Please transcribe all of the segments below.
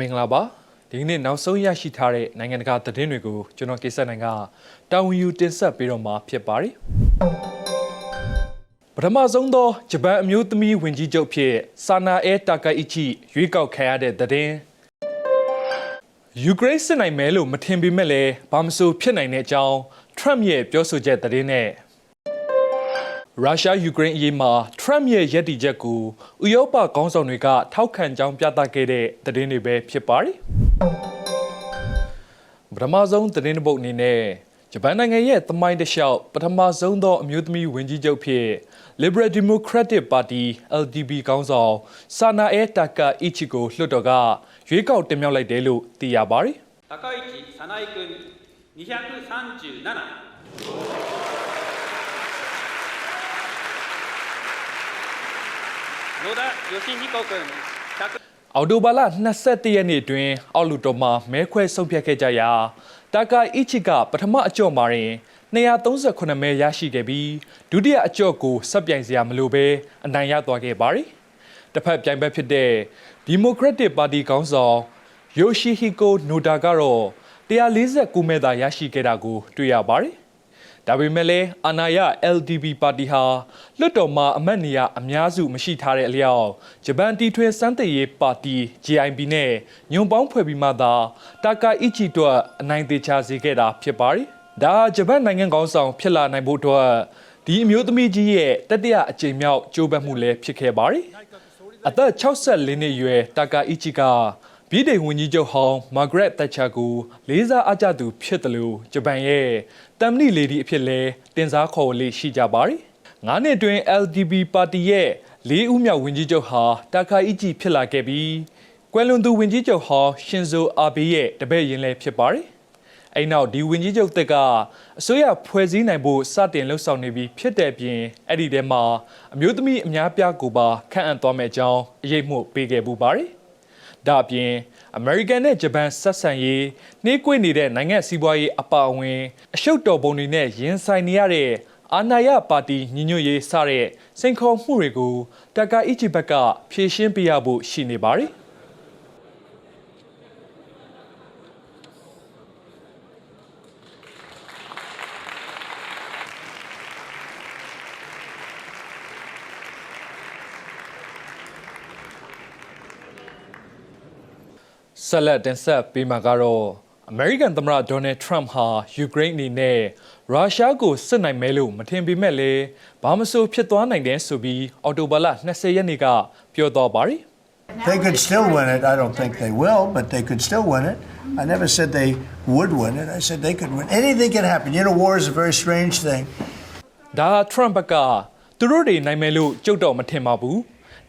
မင်္ဂလာပါဒီကနေ့နောက်ဆုံးရရှိထားတဲ့နိုင်ငံတကာသတင်းတွေကိုကျွန်တော်ကိစ္စနိုင်ကတာဝန်ယူတင်ဆက်ပေးတော့မှာဖြစ်ပါတယ်ပထမဆုံးသောဂျပန်အမျိုးသမီးဝင်ကြီးချုပ်ဖြစ်ဆာနာအဲတာကာအီချီရွေးကောက်ခံရတဲ့သတင်းယူကရိန်းစစ်နိုင်မယ်လို့မထင်ပေမဲ့လည်းဘာမဆိုဖြစ်နိုင်တဲ့အကြောင်းထရမ့်ရဲ့ပြောဆိုချက်သတင်းနဲ့ ရုရှားယူကရိန်းအရေးမှာထရမ့်ရဲ့ရည်တည်ချက်ကိုဥရောပခေါင်းဆောင်တွေကထောက်ခံကြောင်းပြသခဲ့တဲ့သတင်းတွေပဲဖြစ်ပါတယ်။ပထမဆုံးသတင်းပုတ်အနေနဲ့ဂျပန်နိုင်ငံရဲ့သမိုင်းတစ်လျှောက်ပထမဆုံးသောအမျိုးသမီးဝန်ကြီးချုပ်ဖြစ် Liberal Democratic Party LDP ခေါင်းဆောင်ဆာနာအဲတာကာအီချီကိုလွှတ်တော်ကရွေးကောက်တင်မြှောက်လိုက်တယ်လို့သိရပါတယ်။တာကာအီချီဆာနာအိကွန်း237野田义彦君100 အော်တိုဘာလ22ရက်နေ့တွင် အောက်လူတော်မှာမဲခွဲဆုံးဖြတ်ခဲ့ကြရာတာကာအီချီကပထမအကြော့မှာရင်238မဲရရှိခဲ့ပြီးဒုတိယအကြော့ကိုဆက်ပြိုင်စရာမလိုဘဲအနိုင်ရသွားခဲ့ပါတယ်။တစ်ဖက်ပြိုင်ဘက်ဖြစ်တဲ့ Democratic Party ခေါင်းဆောင် Yoshihiko Noda ကတော့149မဲသာရရှိခဲ့တာကိုတွေ့ရပါတယ်။ ဒါပေမဲ့လည်းအာနာယ LDP ပါတီဟာလွှတ်တော်မှာအမတ်နေရအများစုမရှိထားတဲ့အလျောက်ဂျပန်တီထွင်စမ်းသစ်ရေးပါတီ GIP နဲ့ညွန်ပေါင်းဖွဲ့ပြီးမှသာတာကာအီချီတို့အနိုင်သေးချစေခဲ့တာဖြစ်ပါတယ်။ဒါဟာဂျပန်နိုင်ငံကောင်းဆောင်ဖြစ်လာနိုင်ဖို့အတွက်ဒီအမျိုးသမီးကြီးရဲ့တတိယအကြိမ်မြောက်ကြိုးပမ်းမှုလည်းဖြစ်ခဲ့ပါတယ်။အသက်64နှစ်အရွယ်တာကာအီချီက ဗြိတိန်ဝန်ကြီးချုပ်ဟောင်းမာဂရက်သက်ချာကိုလေးစားအားကျသူဖြစ်တယ်လို့ဂျပန်ရဲ့တမ်မနီလေဒီအဖြစ်လဲတင်စားခေါ်ဝေလေးရှိကြပါတယ်။ငါးနှစ်တွင် LDP ပါတီရဲ့လေးဦးမြောက်ဝန်ကြီးချုပ်ဟာတာကာအီချီဖြစ်လာခဲ့ပြီးကွယ်လွန်သူဝန်ကြီးချုပ်ဟောင်းရှင်ဇိုအာဘေးရဲ့တပည့်ရင်လည်းဖြစ်ပါတယ်။အဲ့နောက်ဒီဝန်ကြီးချုပ်တက်ကအစိုးရဖွဲ့စည်းနိုင်ဖို့စတင်လှုပ်ဆောင်နေပြီးဖြစ်တဲ့ပြင်အဲ့ဒီထဲမှာအမျိုးသမီးအများပြားကိုပါခန့်အပ်သွားမယ့်အကြောင်းအရေးမှုပေးခဲ့ပူပါတယ်။ ဒါအပြင်အမေရိကန်နဲ့ဂျပန်ဆက်ဆံရေးနှေးကွေးနေတဲ့နိုင်ငံစီးပွားရေးအပါအဝင် အရှုပ်တော်ပုံတွေနဲ့ရင်ဆိုင်နေရတဲ့အာဏာရပါတီညီညွတ်ရေးစတဲ့စိန်ခေါ်မှုတွေကိုတက္ကအီချီဘက်ကဖြည့်ရှင်းပေးရဖို့ရှိနေပါတယ်။ ဆက်လက်တင်ဆက်ပေးမှာကတော့အမေရိကန်သမ္မတဒေါ်နယ်ထရမ့်ဟာယူကရိန်းအနေနဲ့ရုရှားကိုစစ်နိုင်မယ်လို့မထင်ပေမဲ့လည်းဘာမဆိုဖြစ်သွားနိုင်တယ်ဆိုပြီးအော်တိုဘာလ20ရက်နေ့ကပြောသွားပါတယ် They could still win it. I don't think they will, but they could still win it. I never said they would win it. I said they could win. Anything can happen. You know, war is a very strange thing. ဒါထရမ့်ဘက်ကသူတို့တွေနိုင်မယ်လို့ကြုတ်တော့မထင်ပါဘူး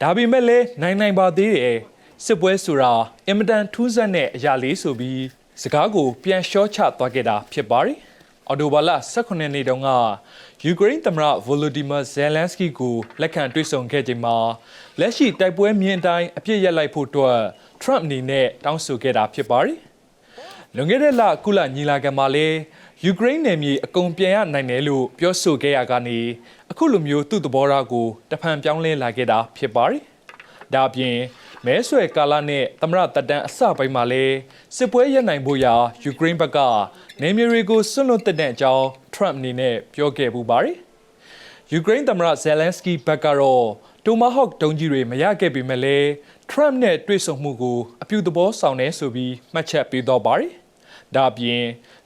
ဒါပေမဲ့လည်းနိုင်နိုင်ပါသေးတယ် စစ်ပွဲဆိုတာအင်မတန်ထူးဆန်းတဲ့အရာလေးဆိုပြီးစကားကိုပြန်လျှောချသွားခဲ့တာဖြစ်ပါတယ်အော်တိုဘာလ18ရက်နေ့တုန်းကယူကရိန်းသမ္မတဗိုလိုဒီမာဇယ်လန်စကီကိုလက်ခံတွေ့ဆုံခဲ့ချိန်မှာလက်ရှိတိုက်ပွဲမြင့်အတိုင်းအပြစ်ရက်လိုက်ဖို့အတွက်ထရမ့်အနေနဲ့တောင်းဆိုခဲ့တာဖြစ်ပါတယ်လွန်ခဲ့တဲ့လကုလညီလာခံမှာလည်းယူကရိန်းနယ်မြေအကုန်ပြန်ရနိုင်တယ်လို့ပြောဆိုခဲ့ရကနေအခုလိုမျိုးသူ့သဘောထားကိုတဖန်ပြောင်းလဲလာခဲ့တာဖြစ်ပါတယ်။ဒါအပြင် မဲဆွယ်ကာလနဲ့သမရတက်တန်းအစပိုင်းမှာလည်းစစ်ပွဲရပ်နိုင်ဖို့ရာယူကရိန်းဘက်ကနေမြေတွေကိုဆွန့်လွတ်တဲ့အကြောင်းထရမ့်အနေနဲ့ပြောခဲ့ပူပါတယ်။ယူကရိန်းသမ္မတဇယ်လန်စကီဘက်ကတော့တိုမာဟော့ဒုံးကြီးတွေမရခဲ့ပေမဲ့လည်းထရမ့်နဲ့တွေ့ဆုံမှုကိုအပြုသဘောဆောင်တယ်ဆိုပြီးမှတ်ချက်ပေးတော့ပါတယ်။ဒါအပြင်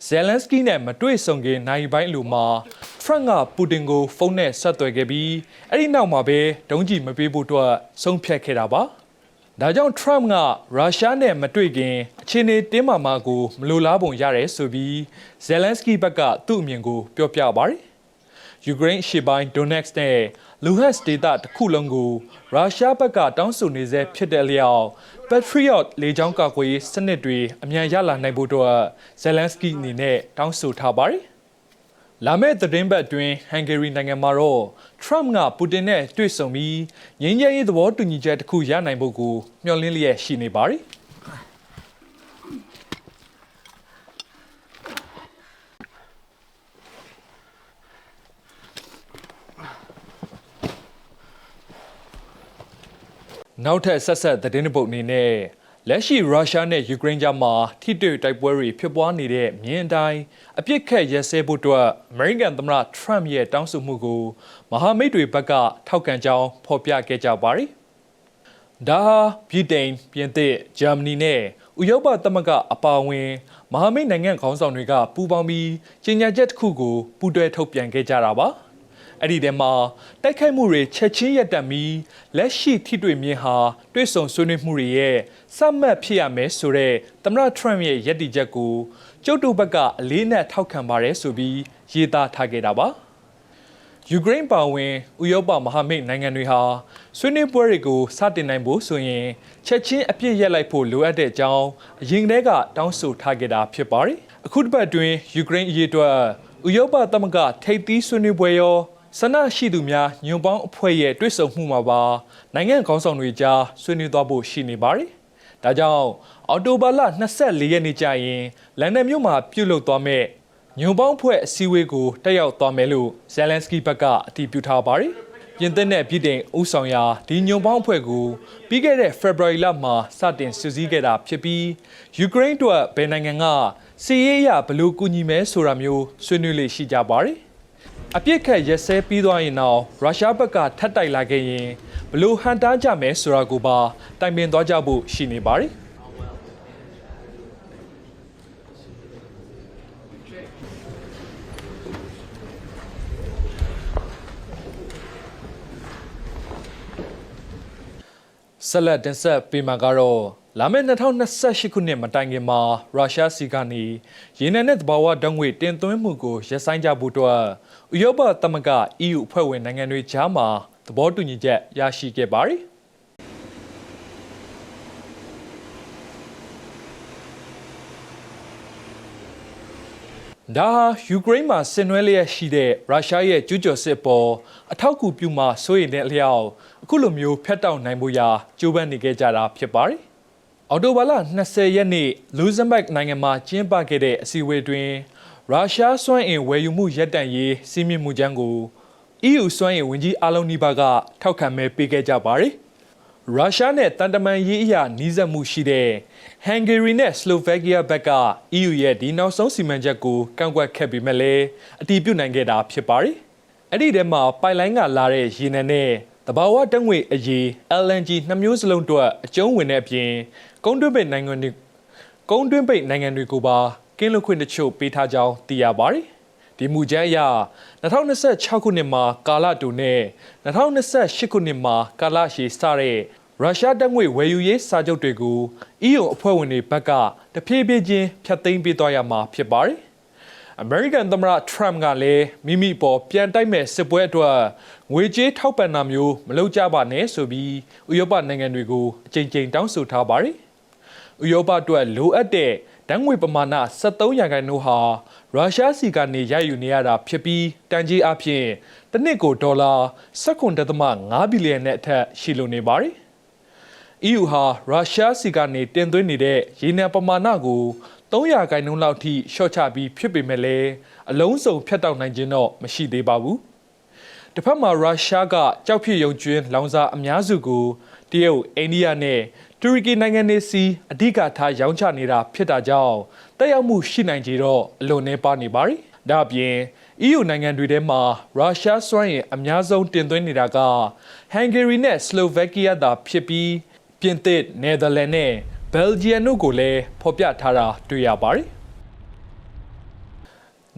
ဇယ်လန်စကီနဲ့မတွေ့ဆုံခင်နိုင်ပိုင်းလူမှာထရမ့်ကပူတင်ကိုဖုန်းနဲ့ဆက်သွယ်ခဲ့ပြီးအဲ့ဒီနောက်မှာပဲဒုံးကြီးမပေးဖို့အတွက်ဆုံးဖြတ်ခဲ့တာပါ။ ဒါကြောင့် Trump ကရုရှားနဲ့မတွေ့ခင်အခြေအနေတင်းမာမှာကိုမလိုလားပုံရတယ်ဆိုပြီး Zelensky ဘက်ကသူ့အမြင်ကိုပြောပြပါတယ်။ယူကရိန်းအရှေ့ပိုင်း Donetsk နဲ့ Luhansk ဒေသတစ်ခုလုံးကိုရုရှားဘက်ကတောင်းဆိုနေဆဲဖြစ်တဲ့လျောက် Patriot လေကြောင်းကာကွယ်ရေးစနစ်တွေအမြန်ရလာနိုင်ဖို့အတွက် Zelensky အနေနဲ့တောင်းဆိုထားပါတယ်။ လာမယ့်သတင်းပတ်အတွင်းဟန်ဂေရီနိုင်ငံမှာတော့ထရမ့်ကပူတင်နဲ့တွေ့ဆုံပြီးငြိမ်းချမ်းရေးသဘောတူညီချက်တစ်ခုရနိုင်ဖို့ကိုမျှော်လင့်လျက်ရှိနေပါတယ်။နောက်ထပ်ဆက်ဆက်သတင်းတစ်ပုဒ်အနေနဲ့ လက်ရှိရုရှားနဲ့ယူကရိန်းကြားမှာထိတွေ့တိုက်ပွဲတွေဖြစ်ပွားနေတဲ့မြင်းအတိုင်းအပြစ်ခတ်ရဲစဲဖို့အတွက်အမေရိကန်သမ္မတထရမ့်ရဲ့တောင်းဆိုမှုကိုမဟာမိတ်တွေဘက်ကထောက်ခံကြောင်းဖော်ပြခဲ့ကြပါတယ်။ဒါဟာဗြိတိန်ပြင်သစ်ဂျာမနီနဲ့ဥရောပသမဂ္ဂအပါအဝင်မဟာမိတ်နိုင်ငံခေါင်းဆောင်တွေကပူးပေါင်းပြီးကြေညာချက်တစ်ခုကိုပူးတွဲထုတ်ပြန်ခဲ့ကြတာပါ။ အဲ့ဒီထဲမှာတိုက်ခိုက်မှုတွေချက်ချင်းရပ်တန့်ပြီးလက်ရှိထိတွေ့မြင်ဟာတွစ်ဆုံဆွေးနွေးမှုတွေရဲ့စမှတ်ဖြစ်ရမယ်ဆိုတဲ့သမ္မတထရမ့်ရဲ့ရည်တည်ချက်ကိုကျုပ်တို့ဘက်ကအလေးနက်ထောက်ခံပါတယ်ဆိုပြီးရေးသားထားခဲ့တာပါ။ယူကရိန်းပါဝင်ဥရောပမဟာမိတ်နိုင်ငံတွေဟာဆွေးနွေးပွဲတွေကိုစတင်နိုင်ဖို့ဆိုရင်ချက်ချင်းအပြစ်ရက်လိုက်ဖို့လိုအပ်တဲ့အကြောင်းအရင်ကတည်းကတောင်းဆိုထားခဲ့တာဖြစ်ပါတယ်။အခုတစ်ပတ်အတွင်းယူကရိန်းအရေးအတွက်ဥရောပသမဂ္ဂထိပ်သီးဆွေးနွေးပွဲရော ဆန္ဒရှိသူများညွန်ပေါင်းအဖွဲ့ရဲ့တွဲဆုံမှုမှာပါနိုင်ငံခေါင်းဆောင်တွေကြားဆွေးနွေးသွားဖို့ရှိနေပါတယ်။ဒါကြောင့်အော်တိုဘာလ24ရက်နေ့ကျရင်လန်ဒန်မြို့မှာပြုလုပ်သွားမဲ့ညွန်ပေါင်းဖွဲ့အစည်းအဝေးကိုတက်ရောက်သွားမယ်လို့ဇယ်လန်စကီဘက်ကအတည်ပြုထားပါတယ်။ပြင်သစ်နဲ့ပြည်တိုင်ဥဆောင်ရာဒီညွန်ပေါင်းအဖွဲ့ကိုပြီးခဲ့တဲ့ February လမှာစတင်စုစည်းခဲ့တာဖြစ်ပြီးယူကရိန်းအတွက်ဘယ်နိုင်ငံကစီးရေးအရဘယ်လိုကူညီမဲဆိုတာမျိုးဆွေးနွေးလေ့ရှိကြပါတယ်။ အပြစ်ခတ်ရက်စဲပြီးသွားရင်တော့ရုရှားဘက်ကထပ်တိုက်လာခဲ့ရင်ဘလို့ဟန်တားကြမယ်ဆိုတာကိုပါတိုင်ပင်သွားကြဖို့ရှိနေပါတယ်။ဆက်လက်တင်ဆက်ပေးမှာကတော့ လာမယ့်2028ခုနှစ်မတိုင်ခင်မှာရုရှားစီကနေရေနံနဲ့သဘာဝဓာတ်ငွေတင်သွင်းမှုကိုရပ်ဆိုင်းကြဖို့အတွက်ဥရောပသမဂ္ဂ EU အဖွဲ့ဝင်နိုင်ငံတွေကြားမှာသဘောတူညီချက်ရရှိခဲ့ပါတယ်။ဒါဟာယူကရိန်းမှာဆင်နွှဲလျက်ရှိတဲ့ရုရှားရဲ့ကျူးကျော်စစ်ပေါ်အထောက်အကူပြုမှစိုးရိမ်တဲ့အလျောက်အခုလိုမျိုးဖျက်တောက်နိုင်ဖို့ရာကြိုးပမ်းနေခဲ့ကြတာဖြစ်ပါတယ်။ အော်တိုဘာလ20ရက်နေ့လူဇမ်ဘတ်နိုင်ငံမှာကျင်းပခဲ့တဲ့အစည်းအဝေးတွင်ရုရှားစွမ်းအင်ဝယ်ယူမှုရပ်တန့်ရေးစီးမြင့်မှုချမ်းကို EU စွမ်းအင်ဝန်ကြီးအလုံးနီးပါးကထောက်ခံမဲပေးခဲ့ကြပါတယ်။ရုရှားနဲ့တန်တမန်ရေးအရာနှီးစပ်မှုရှိတဲ့ဟန်ဂေရီနဲ့စလိုဗက်ကီးယားဘက်က EU ရဲ့ဒီနောက်ဆုံးစီမံချက်ကိုကန့်ကွက်ခဲ့ပေမဲ့လည်းအတည်ပြုနိုင်ခဲ့တာဖြစ်ပါတယ်။အဲ့ဒီထဲမှာပိုက်လိုင်းကလာတဲ့ရေနံနဲ့ တဘာဝတက်ငွေအရေး LNG နှစ်မျိုးစလုံးအတွက်အကျုံးဝင်တဲ့အပြင်ကုန်းတွင်းပိတ်နိုင်ငံတွေကုန်းတွင်းပိတ်နိုင်ငံတွေကိုပါကင်းလွတ်ခွင့်တချို့ပေးထားကြောင်းသိရပါတယ်။ဒီမူကြမ်းအရ2026ခုနှစ်မှာကာလတူနဲ့2028ခုနှစ်မှာကာလရှည်စတဲ့ရုရှားတပ်ငွေဝယ်ယူရေးစာချုပ်တွေကို EU အဖွဲ့ဝင်တွေဘက်ကတဖြည်းဖြည်းချင်းဖျက်သိမ်းပေးသွားရမှာဖြစ်ပါတယ်။ အမေရိကန်သမ္မတထရမ့်ကလည်းမိမိပေါ်ပြန်တိုက်မဲ့စစ်ပွဲအတွက်ငွေကြေးထောက်ပံ့တာမျိုးမလုပ်ကြပါနဲ့ဆိုပြီးဥရောပနိုင်ငံတွေကိုအကြိမ်ကြိမ်တောင်းဆိုထားပါတယ်။ဥရောပအတွက်လိုအပ်တဲ့ဓာတ်ငွေပမာဏ73ရာခိုင်နှုန်းဟာရုရှားစီကနေရယူနေရတာဖြစ်ပြီးတန်ကြီးအဖြစ်တစ်နှစ်ကိုဒေါ်လာ19.5ဘီလီယံနဲ့အထက်ရှိလိုနေပါတယ်။ EU ဟာရုရှားစီကနေတင်သွင်းနေတဲ့ရေနံပမာဏကို 300ခိုင်နှုန်းလောက်ထိရှော့ချပြီးဖြစ်ပေမဲ့လည်းအလုံးစုံဖြတ်တောက်နိုင်ခြင်းတော့မရှိသေးပါဘူး။တစ်ဖက်မှာရုရှားကကြောက်ဖြစ်ယုံကျွင်းလောင်စာအများစုကိုတရုတ်အိန္ဒိယနဲ့တူရကီနိုင်ငံတွေစီအဓိကထားရောင်းချနေတာဖြစ်တာကြောင့်တက်ရောက်မှုရှိနိုင်ကြတော့အလွန်နှဲပါနေပါတယ်။ဒါ့အပြင် EU နိုင်ငံတွေထဲမှာရုရှားစွမ်းအင်အများဆုံးတင်သွင်းနေတာကဟန်ဂေရီနဲ့စလိုဗက်ကီးယားသာဖြစ်ပြီးပြင်သစ်၊နယ်သာလန်နဲ့ ဘယ်လ်ဂျီယံတို့ကိုလည်းဖော်ပြထားတာတွေ့ရပါတယ်။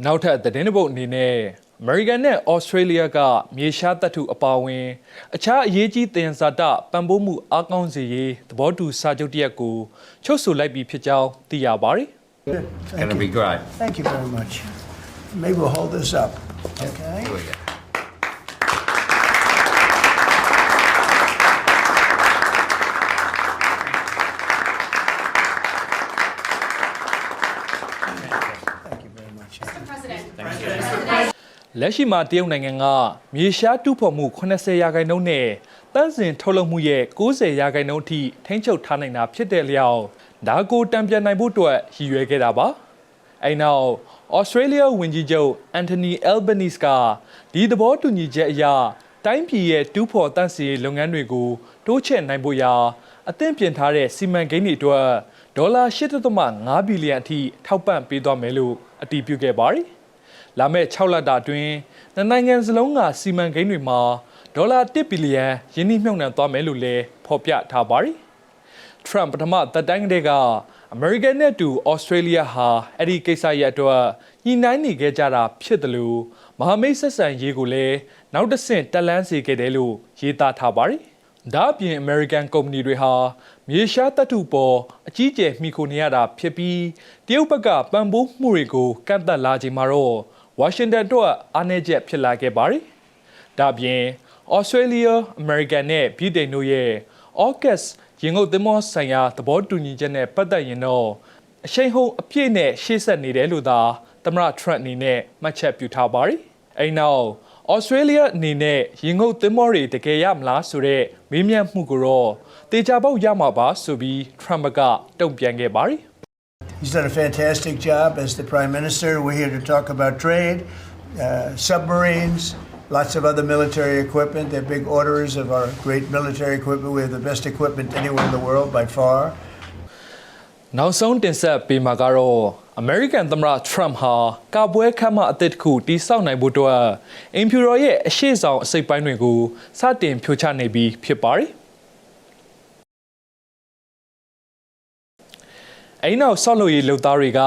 နောက်ထပ်သတင်းတစ်ပုဒ်အနေနဲ့အမေရိကန်နဲ့ဩစတြေးလျကမြေရှားတပ်ထုအပါအဝင်အခြားအရေးကြီးသယံဇာတပံ့ပိုးမှုအားကောင်းစေရေးသဘောတူစာချုပ်တစ်ရပ်ကိုချုပ်ဆိုလိုက်ပြီဖြစ်ကြောင်းသိရပါတယ်။ Thank Gonna you. be great. Thank you very much. Maybe we'll hold this up. Okay. Here we go. Thank you very much. လက်ရှိမှာတရုတ်နိုင်ငံကမြေရှားတူးဖော်မှု80ရာခိုင်နှုန်းနဲ့တန်းစင်ထုတ်လုပ်မှုရဲ့90ရာခိုင်နှုန်းအထိထိန်းချုပ်ထားနိုင်တာဖြစ်တဲ့လျောက်ဒါကိုတံပြန်နိုင်ဖို့အတွက်ရည်ရွယ်ခဲ့တာပါ။အဲနောက်ဩစတြေးလျဝန်ကြီးချုပ်အန်တိုနီအယ်ဘနီစ်ကဒီသဘောတူညီချက်အရတတိုင်းပြည်ရဲ့တူးဖော်တန့်စီရေးလုပ်ငန်းတွေကိုတိုးချဲ့နိုင်ဖို့ရာအသင့်ပြင်ထားတဲ့စီမံကိန်းတွေအတွက်ဒေါ်လာ8.5ဘီလီယံအထိထောက်ပံ့ပေးသွားမယ်လို့အတည်ပြုခဲ့ပါတယ်။ လာမယ့်6လတာအတွင်းနှစ်နိုင်ငံစလုံးကစီမံကိန်းတွေမှာဒေါ်လာ1ဘီလီယံယင်းနှိမ့်မြှုပ်နှံသွားမယ်လို့လည်းဖော်ပြထားပါတယ်။ Trump ပထမသက်တမ်းကတည်းကအမေရိကန်နဲ့အတူဩစတြေးလျဟာအဲ့ဒီကိစ္စရဲ့အတွက်ညှိနှိုင်းနေခဲ့ကြတာဖြစ်တယ်လို့မဟာမိတ်ဆက်ဆံရေးကိုလည်းနောက်တစ်ဆင့်တက်လန်းစေခဲ့တယ်လို့ရေးသားထားပါတယ်။ဒါ့အပြင်အမေရိကန်ကုမ္ပဏီတွေဟာမြေရှားတပ်ထုပေါ်အကြီးကျယ်မှီခိုနေရတာဖြစ်ပြီးတရုတ်ဘက်ကပံ့ပိုးမှုတွေကိုကန့်သက်လာချိန်မှာတော့ ဝါရှင်တန်အတွက်အားနည်းချက်ဖြစ်လာခဲ့ပါတယ်။ဒါ့အပြင်ဩစတြေးလျအမေရိကန်နဲ့ပြည်ထိုင်တို့ရဲ့ AUKUS ရင်ငုတ်သင်္ဘောဆိုင်ရာသဘောတူညီချက်နဲ့ပတ်သက်ရင်တော့အရှိန်ဟုန်အပြည့်နဲ့ရှေ့ဆက်နေတယ်လို့သာသမ္မတ Trump အနေနဲ့မှတ်ချက်ပြုထားပါတယ်။အဲဒီနောက်ဩစတြေးလျအနေနဲ့ရင်ငုတ်သင်္ဘောတွေတကယ်ရမလားဆိုတဲ့မေးမြန်းမှုကိုတော့တေချာပေါက်ရမှာပါဆိုပြီး Trump ကတုံ့ပြန်ခဲ့ပါတယ်။ He's done a fantastic job as the prime minister. We're here to talk about trade, uh, submarines, lots of other military equipment. They're big orderers of our great military equipment. We have the best equipment anywhere in the world by far. နောက်ဆုံးတင်ဆက်ပေးမှာကတော့ American သမ္မတ Trump ဟာကာပွဲခမ်းမအသစ်တစ်ခုတိစောက်နိုင်ဖို့အတွက်အင်ဖြူတော်ရဲ့အရှိဆောင်အစိပ်ပိုင်းတွေကိုစတင်ဖြိုချနေပြီးဖြစ်ပါတယ်။ အိမ်နောက်ဆောက်လုပ်ရေးလုပ်သားတွေက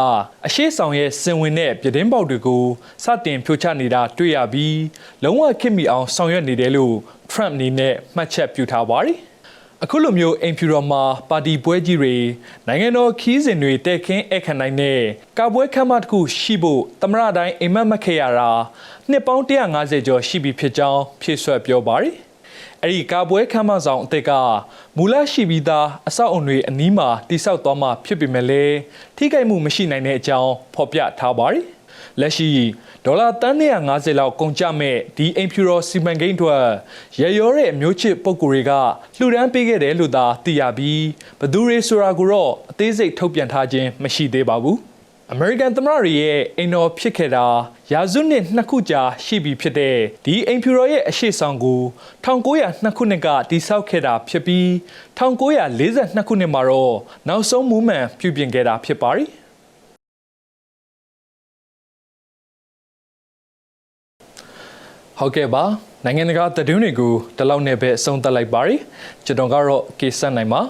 အရှိဆောင်ရဲ့စင်ဝင်တဲ့ပြတင်းပေါက်တွေကိုစတင်ဖြိုချနေတာတွေ့ရပြီးလုံးဝခစ်မိအောင်ဆောင်ရွက်နေတယ်လို့ Trump အနေနဲ့မှတ်ချက်ပြုထားပါတယ်။အခုလိုမျိုးအိမ်ဖြူတော်မှာပါတီပွဲကြီးတွေနိုင်ငံတော်ခီးစဉ်တွေတဲ့ခင်းအခမ်းနိုင်တဲ့ကာပွဲခမ်းမတစ်ခုရှိဖို့သမရတိုင်းအိမ်မက်မက်ခဲ့ရတာနှစ်ပေါင်း150ကျော်ရှိပြီဖြစ်ကြောင်းဖြည့်ဆွတ်ပြောပါတယ်။ အဲ့ဒီကာပွဲခမ်းမဆောင်အသစ်ကမူလရှိပြီးသားအဆောက်အုံတွေအနီးမှာတိစောက်သွားမှဖြစ်ပေမဲ့လည်းထိခိုက်မှုမရှိနိုင်တဲ့အကြောင်းဖော်ပြထားပါတယ်။လက်ရှိဒေါ်လာတန်း150လောက်ကုန်ကျမဲ့ဒီအိမ်ဖြူတော်စီမံကိန်းအတွက်ရရောတဲ့အမျိုးချစ်ပုံကိုယ်တွေကလှူဒန်းပေးခဲ့တယ်လို့သာသိရပြီးဘသူတွေဆိုတာကိုတော့အသေးစိတ်ထုတ်ပြန်ထားခြင်းမရှိသေးပါဘူး။ American သမ္မတတွေရဲ့အိမ်တော်ဖြစ်ခဲ့တာရာစုနှစ်နှစ်ခုကြာရှိပြီဖြစ်တဲ့ဒီအိမ်ဖြူတော်ရဲ့အရှိဆောင်ကို1902ခုနှစ်ကတည်ဆောက်ခဲ့တာဖြစ်ပြီး1942ခုနှစ်မှာတော့နောက်ဆုံးမူးမှန်ပြုပြင်ခဲ့တာဖြစ်ပါတယ်။ဟုတ်ကဲ့ပါနိုင်ငံတကာသတင်းတွေကိုဒီလောက်နဲ့ပဲအဆုံးသတ်လိုက်ပါရစေကျွန်တော်ကတော့ကေဆက်နိုင်ပါ